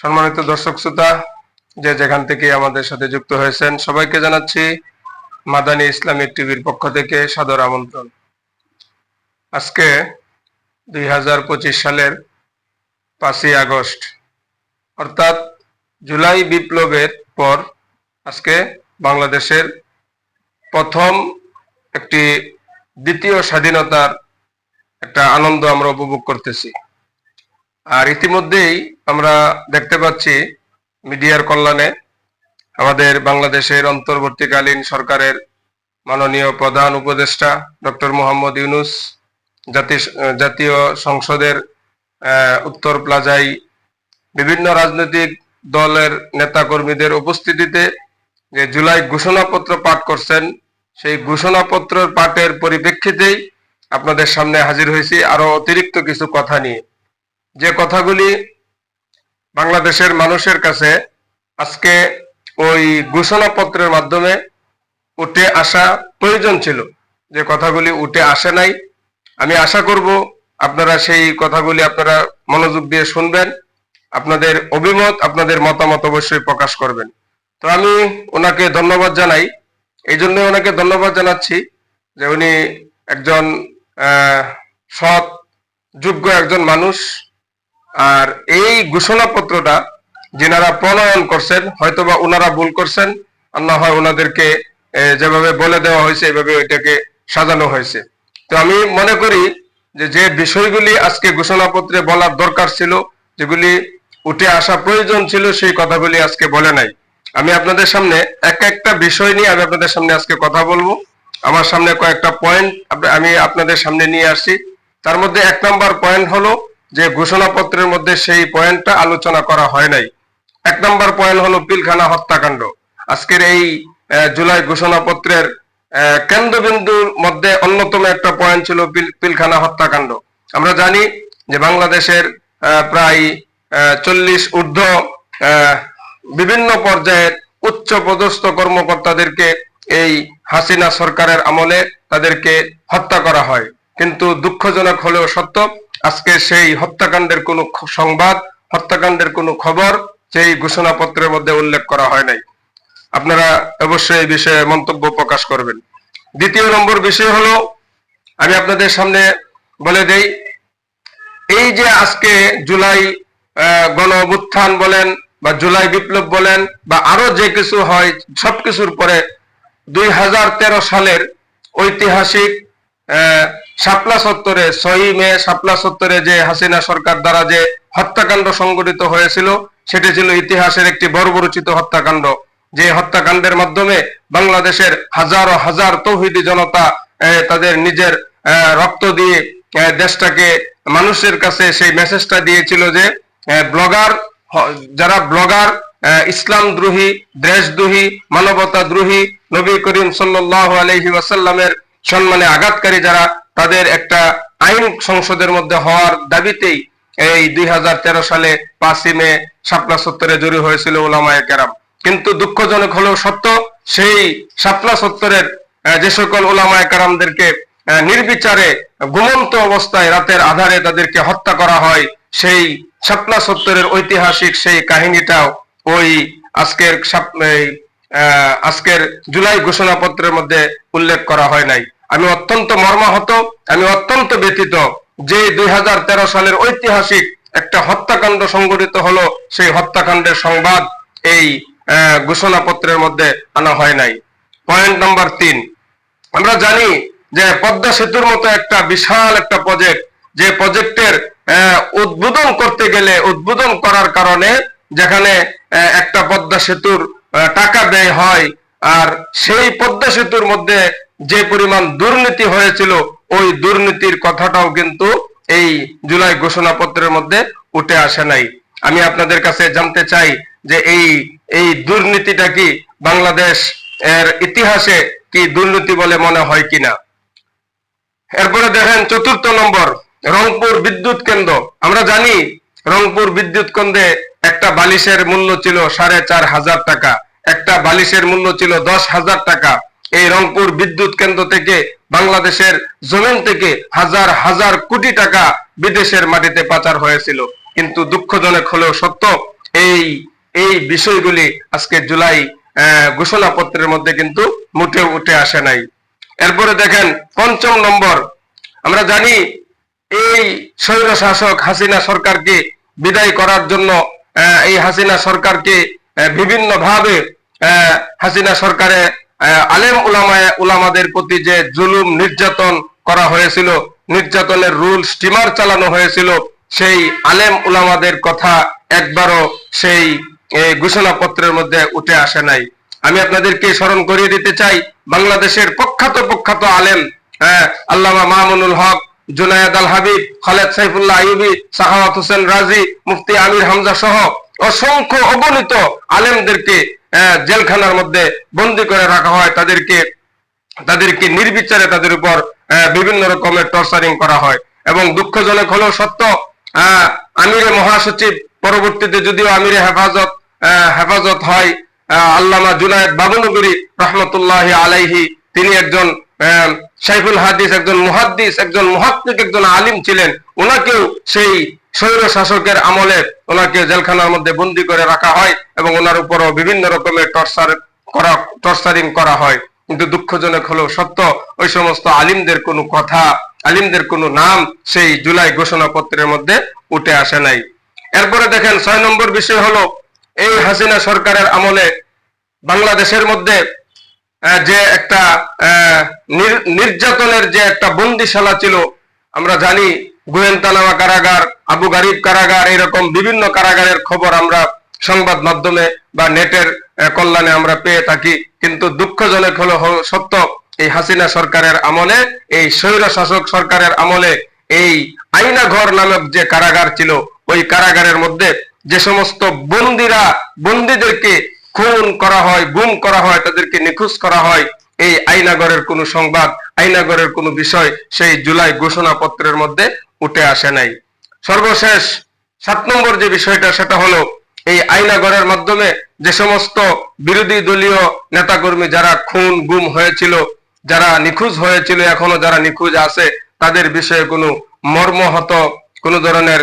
সম্মানিত দর্শক শ্রোতা, যে যেখান থেকে আমাদের সাথে যুক্ত হয়েছেন, সবাইকে জানাচ্ছি মাদানী ইসলামিক টিভির পক্ষ থেকে সাদর আমন্ত্রণ। আজকে দুই হাজার পঁচিশ সালের পাঁচই আগস্ট, অর্থাৎ জুলাই বিপ্লবের পর আজকে বাংলাদেশের প্রথম একটি দ্বিতীয় স্বাধীনতার একটা আনন্দ আমরা উপভোগ করতেছি। আর ইতিমধ্যেই আমরা দেখতে পাচ্ছি মিডিয়ার কল্যাণে আমাদের বাংলাদেশের অন্তর্বর্তীকালীন সরকারের মাননীয় প্রধান উপদেষ্টা ডক্টর মোহাম্মদ ইউনুস জাতি জাতীয় সংসদের উত্তর প্লাজায় বিভিন্ন রাজনৈতিক দলের নেতাকর্মীদের উপস্থিতিতে যে জুলাই ঘোষণাপত্র পাঠ করছেন, সেই ঘোষণাপত্রের পাঠের পরিপ্রেক্ষিতেই আপনাদের সামনে হাজির হয়েছি। আরও অতিরিক্ত কিছু কথা নিয়ে। যে কথাগুলি বাংলাদেশের মানুষের কাছে আজকে ওই ঘোষণাপত্রের মাধ্যমে উঠে আসা প্রয়োজন ছিল, যে কথাগুলি উঠে আসে নাই। আমি আশা করব আপনারা সেই কথাগুলি আপনারা মনোযোগ দিয়ে শুনবেন, আপনাদের অভিমত, আপনাদের মতামত অবশ্যই প্রকাশ করবেন। তো আমি ওনাকে ধন্যবাদ জানাই। এই জন্য ওনাকে ধন্যবাদ জানাচ্ছি যে উনি একজন সৎ, যোগ্য একজন মানুষ। আর এই ঘোষণাপত্রটা যেনারা প্রণয়ন করছেন, হয়তোবা ওনারা ভুল করছেন, আর না হয় ওনাদেরকে যেভাবে বলে দেওয়া হয়েছে, এভাবে এটাকে সাজানো হয়েছে। তো আমি মনে করি যে যে বিষয়গুলি আজকে ঘোষণাপত্রে বলার দরকার ছিল, যেগুলি উঠে আসা প্রয়োজন ছিল, সেই কথাগুলি আজকে বলে নাই। আমি আপনাদের সামনে এক একটা বিষয় নিয়ে আমি আপনাদের সামনে আজকে কথা বলব। আমার সামনে কয়েকটা পয়েন্ট আমি আপনাদের সামনে নিয়ে আসছি। তার মধ্যে এক নম্বর পয়েন্ট হলো যে ঘোষণাপত্রের মধ্যে সেই পয়েন্টটা আলোচনা করা হয় নাই। এক নম্বর পয়েন্ট হলো পিলখানা হত্যাকাণ্ড। আজকের এই জুলাই ঘোষণাপত্রের কেন্দ্রবিন্দুর মধ্যে অন্যতম একটা পয়েন্ট ছিল পিল- পিলখানা হত্যাকাণ্ড। আমরা জানি যে বাংলাদেশের প্রায় চল্লিশ ঊর্ধ্ব বিভিন্ন পর্যায়ের উচ্চ পদস্থ কর্মকর্তাদেরকে এই হাসিনা সরকারের আমলে তাদেরকে হত্যা করা হয়। কিন্তু দুঃখজনক হলেও সত্য, আজকে সেই হত্যাকাণ্ডের কোনো সংবাদ, হত্যাকাণ্ডের কোনো খবর সেই ঘোষণাপত্রের মধ্যে উল্লেখ করা হয় নাই। আপনারা অবশ্যই এই বিষয়ে মন্তব্য প্রকাশ করবেন। দ্বিতীয় নম্বর বিষয় হলো, আমি আপনাদের সামনে বলে দেই, এই যে আজকে জুলাই গণ বলেন বা জুলাই বিপ্লব বলেন বা আরও যে কিছু হয়, সবকিছুর পরে দুই হাজার তেরো সালের ঐতিহাসিক শাপলা চত্বরে ছয়ই মে শাপলা চত্বরে যে হাসিনা সরকার দ্বারা যে হত্যাকাণ্ড সংগঠিত হয়েছিল, সেটি ছিল ইতিহাসের একটি বর্বরচিত হত্যাকাণ্ড। যে হত্যাকাণ্ডের মাধ্যমে বাংলাদেশের হাজারো হাজার তৌহিদি জনতা তাদের নিজের রক্ত দিয়ে দেশটাকে মানুষের কাছে সেই মেসেজটা দিয়েছিল যে ব্লগার যারা ব্লগার ইসলাম দ্রোহী, দেশদ্রোহী, মানবতা দ্রোহী নবী করিম সাল্লাহ আলহি ওয়াসাল্লামের সম্মানে আঘাতকারী যারা, তাদের একটা আইন সংসদের মধ্যে হওয়ার দাবিতেই এই দুই সালে পাঁচই মে শাপলা সত্তরে জড়ি হয়েছিল ওলামায়ে কেরাম। কিন্তু দুঃখজনক হলেও সত্য, সেই শাপলা সত্তরের যে সকল ওলামায়ে কেরামদেরকে নির্বিচারে ঘুমন্ত অবস্থায় রাতের আধারে তাদেরকে হত্যা করা হয়, সেই শাপলা সত্তরের ঐতিহাসিক সেই কাহিনীটাও ওই আজকের আজকের জুলাই ঘোষণাপত্রের মধ্যে উল্লেখ করা হয় নাই। আমি অত্যন্ত মর্মাহত, আমি অত্যন্ত ব্যথিত যে দুই হাজার তেরো সালের ঐতিহাসিক একটা হত্যাকাণ্ড সংঘটিত হলো, সেই হত্যাকাণ্ডের সংবাদ এই ঘোষণাপত্রের মধ্যে আনা হয় নাই। পয়েন্ট নাম্বার তিন, আমরা জানি যে পদ্মা সেতুর মতো একটা বিশাল একটা প্রজেক্ট যে প্রজেক্টের উদ্বোধন করতে গেলে, উদ্বোধন করার কারণে যেখানে একটা পদ্মা সেতুর টাকা ব্যয় হয়, আর সেই পদ্মা সেতুর মধ্যে যে পরিমাণ দুর্নীতি হয়েছিল, ওই দুর্নীতির কথাটাও কিন্তু এই জুলাই ঘোষণাপত্রের মধ্যে উঠে আসে নাই। আমি আপনাদের কাছে জানতে চাই যে এই এই দুর্নীতিটা কি বাংলাদেশ এর ইতিহাসে কি দুর্নীতি বলে মনে হয় কিনা? এরপরে দেখেন চতুর্থ নম্বর, রংপুর বিদ্যুৎ কেন্দ্র। আমরা জানি রংপুর বিদ্যুৎ কেন্দ্রে একটা বালিশের মূল্য ছিল সাড়ে চার হাজার টাকা, একটা বালিশের মূল্য ছিল দশ হাজার টাকা। এই রংপুর বিদ্যুৎ কেন্দ্র থেকে, বাংলাদেশের জমিন থেকে হাজার হাজার কোটি টাকা বিদেশের মাটিতে পাচার হয়েছিল। কিন্তু দুঃখজনক হলেও সত্য, এই এই বিষয়গুলি আজকে জুলাই ঘোষণাপত্রের মধ্যে কিন্তু মুঠে উঠে আসে নাই। এরপরে দেখেন, পঞ্চম নম্বর, আমরা জানি এই স্বৈর শাসক হাসিনা সরকারকে বিদায় করার জন্য এই হাসিনা সরকারকে বিভিন্ন ভাবে হাসিনা সরকারে আলেম উলামায়, উলামাদের প্রতি যে জুলুম, নির্যাতন করা হয়েছিল, নির্যাতনের রুল স্টিমার চালানো হয়েছিল, সেই আলেম উলামাদের কথা একবারও সেই ঘোষণাপত্রের মধ্যে উঠে আসে নাই। আমি আপনাদেরকে স্মরণ করিয়ে দিতে চাই, বাংলাদেশের প্রখ্যাত প্রখ্যাত আলেম আল্লামা মামুনুল হক জুনায়দ আল হাবিব খালেদ সাইফুল্লাহ আইয়ুবী সাহাওয়াত হোসেন রাজি, মুফতি আমির হামজা সহ অসংখ্য অগণিত আলেমদেরকে জেলখানার মধ্যে বন্দি করে রাখা হয়। তাদেরকে তাদেরকে নির্বিচারে তাদের উপর বিভিন্ন রকমের টর্চারিং করা হয়। এবং দুঃখজনক হলেও সত্য আমিরে মহাসচিব পরবর্তীতে যদিও আমিরে হেফাজত হেফাজত হয় আল্লামা জুনায়দ বাবুনগরী রহমতুল্লাহ আলাইহি, তিনি একজন সাইফুল হাদিস একজন মুহাদ্দিস, একজন মুহাত্মিক একজন আলিম ছিলেন। ওনাকেও সেই স্বৈর শাসকের আমলে ওনাকে জেলখানার মধ্যে বন্দি করে রাখা হয় এবং ওনার উপরও বিভিন্ন রকমের টর্চার করা, টর্চারিং করা হয়। কিন্তু দুঃখজনক হলো সত্য, ওই সমস্ত আলিমদের কোনো কথা, আলিমদের কোনো নাম সেই জুলাই ঘোষণাপত্রের মধ্যে উঠে আসে নাই। এরপরে দেখেন ছয় নম্বর বিষয় হলো, এই হাসিনা সরকারের আমলে বাংলাদেশের মধ্যে যে একটা নির্যাতনের যে একটা বন্দিশালা ছিল, আমরা জানি গোয়েন্তানামা কারাগার, আবু গারিব কারাগার, এরকম বিভিন্ন কারাগারের খবর আমরা সংবাদ মাধ্যমে বা নেটের কল্যাণে আমরা পেয়ে থাকি। কিন্তু দুঃখজনক হলো সত্য, এই হাসিনা সরকারের আমলে, এই স্বৈর শাসক সরকারের আমলে এই আইনা ঘর নামক যে কারাগার ছিল, ওই কারাগারের মধ্যে যে সমস্ত বন্দিরা, বন্দীদেরকে খুন করা হয়, গুম করা হয়, তাদেরকে নিখোঁজ করা হয়, এই আইনাগরের কোনো সংবাদ, আইনাগরের কোনো বিষয় সেই জুলাই ঘোষণাপত্রের মধ্যে উঠে আসে নাই। সর্বশেষ সাত নম্বর যে বিষয়টা, সেটা হলো এই আইনাগরের মাধ্যমে যে সমস্ত বিরোধী দলীয় নেতাকর্মী যারা খুন, গুম হয়েছিল, যারা নিখোঁজ হয়েছিল, এখনও যারা নিখোঁজ আছে, তাদের বিষয়ে কোনো মর্মহত, কোন ধরনের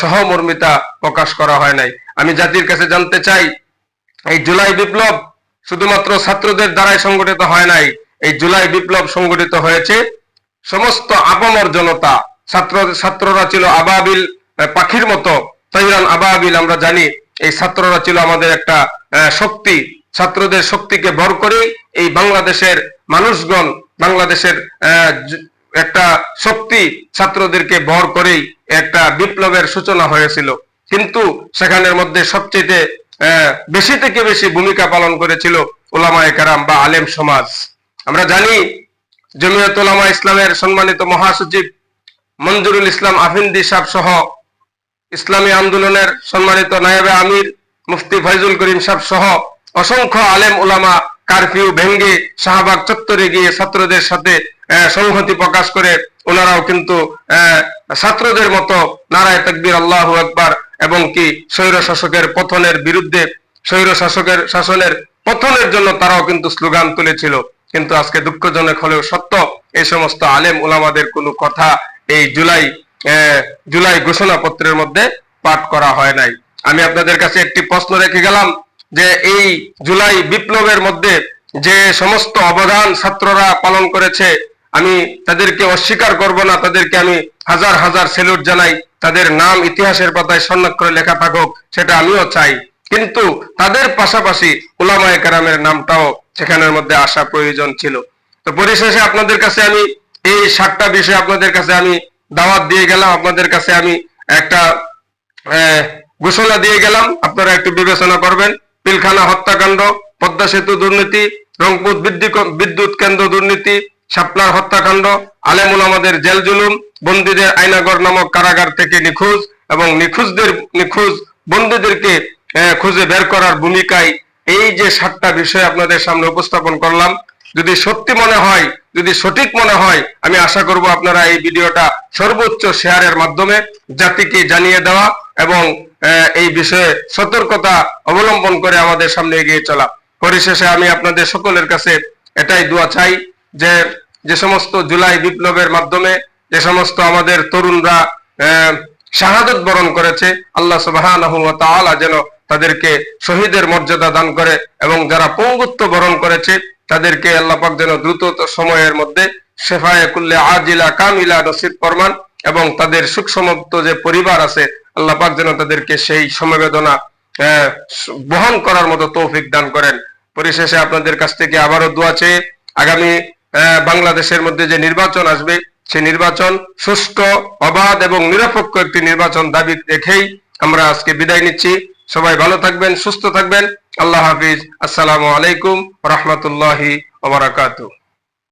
সহমর্মিতা প্রকাশ করা হয় নাই। আমি জাতির কাছে জানতে চাই এই জুলাই বিপ্লব শুধুমাত্র ছাত্রদের দ্বারাই সংগঠিত হয় নাই, এই জুলাই বিপ্লব সংগঠিত হয়েছে। সমস্ত আপামর জনতা, ছাত্র, ছাত্ররা ছিল আবাবিল পাখির মতো। তৈরান আবাবিল আমরা জানি, এই ছাত্ররা ছিল আমাদের একটা শক্তি। ছাত্রদের শক্তিকে ভর করে এই বাংলাদেশের মানুষগণ, বাংলাদেশের একটা শক্তি ছাত্রদেরকে ভর করেই একটা বিপ্লবের সূচনা হয়েছিল। কিন্তু সেখানের মধ্যে সবচেয়ে বেশি থেকে বেশি ভূমিকা পালন করেছিল ওলামায়ে কারাম বা আলেম সমাজ। আমরা জানি জমিয়ত ওলামা ইসলামের সম্মানিত মহাসচিব মঞ্জুরুল ইসলাম আফিন্দি সাহ সহ ইসলামী আন্দোলনের সম্মানিত নায়েবে আমির মুফতি ফয়জুল করিম সাহ সহ অসংখ্য আলেম ওলামা কারফিউ ভেঙ্গে শাহবাগ চত্বরে গিয়ে ছাত্রদের সাথে সংহতি প্রকাশ করে ওনারাও কিন্তু ছাত্রদের মতো নারায় তকবির আল্লাহ আকবার এবং কি স্বৈর শাসকের পতনের বিরুদ্ধে, স্বৈর শাসকের শাসনের পতনের জন্য তারাও কিন্তু স্লোগান তুলেছিল। কিন্তু আজকে দুঃখজনক হলেও সত্য, এই সমস্ত আলেম ওলামাদের কোনো কথা এই জুলাই জুলাই ঘোষণাপত্রের মধ্যে পাঠ করা হয় নাই। আমি আপনাদের কাছে একটি প্রশ্ন রেখে গেলাম যে এই জুলাই বিপ্লবের মধ্যে যে সমস্ত অবদান ছাত্ররা পালন করেছে আমি তাদেরকে অস্বীকার করব না, তাদেরকে আমি হাজার হাজার সেলুট জানাই, তাদের নাম ইতিহাসের পাতায় স্বর্ণাক্ষরে লেখা থাকুক, সেটা আমিও চাই। কিন্তু তাদের পাশাপাশি উলামায়ে কেরামের নামটাও সেখানের মধ্যে আসা প্রয়োজন ছিল। তো পরিশেষে আপনাদের কাছে আমি এই সাতটা বিষয় আপনাদের কাছে আমি দাওয়াত দিয়ে গেলাম, আপনাদের কাছে আমি একটা ঘোষণা দিয়ে গেলাম, আপনারা একটু বিবেচনা করবেন। পিলখানা হত্যাকাণ্ড, পদ্মা সেতু দুর্নীতি, রংপুর বিদ্যুৎ কেন্দ্র দুর্নীতি শাপলার হত্যাকাণ্ড, আলেমুল আমাদের জেল জুলুম, বন্দীদের আইনাগর নামক কারাগার থেকে নিখোঁজ এবং নিখোঁজদের, নিখোঁজ বন্দীদেরকে খুঁজে বের করার ভূমিকায় এই যে সাতটা বিষয় আপনাদের সামনে উপস্থাপন করলাম। যদি সত্যি মনে হয়, যদি সঠিক মনে হয়, আমি আশা করব আপনারা এই ভিডিওটা সর্বোচ্চ শেয়ারের মাধ্যমে জাতিকে জানিয়ে দেওয়া এবং এই বিষয়ে সতর্কতা অবলম্বন করে আমাদের সামনে এগিয়ে চলা। পরিশেষে আমি আপনাদের সকলের কাছে এটাই দোয়া চাই যে যে সমস্ত জুলাই বিপ্লবের মাধ্যমে যে সমস্ত আমাদের তরুণরা শাহাদত বরণ করেছে, আল্লাহ তাআলা যেন তাদেরকে শহীদের মর্যাদা দান করে এবং যারা পঙ্গুত্ব বরণ করেছে, তাদেরকে আল্লাহ পাক যেন দ্রুত সময়ের মধ্যে শেফায়ে কুল্লে আজিলা কামিলা নসিব ফরমান এবং তাদের সুখ সমাপ্ত যে পরিবার আছে, আল্লাহ পাক যেন তাদেরকে সেই সমবেদনা বহন করার মতো তৌফিক দান করেন। পরিশেষে আপনাদের কাছ থেকে আবারও দোয়া চেয়ে আগামী বাংলাদেশের মধ্যে যে নির্বাচন আসবে, সে নির্বাচন সুষ্ঠু, অবাধ এবং নিরপেক্ষ একটি নির্বাচন দাবি রেখেই আমরা আজকে বিদায় নিচ্ছি। সবাই ভালো থাকবেন, সুস্থ থাকবেন। আল্লাহ হাফিজ। আসসালামু আলাইকুম রহমতুল্লাহি ওবরাকাতুহ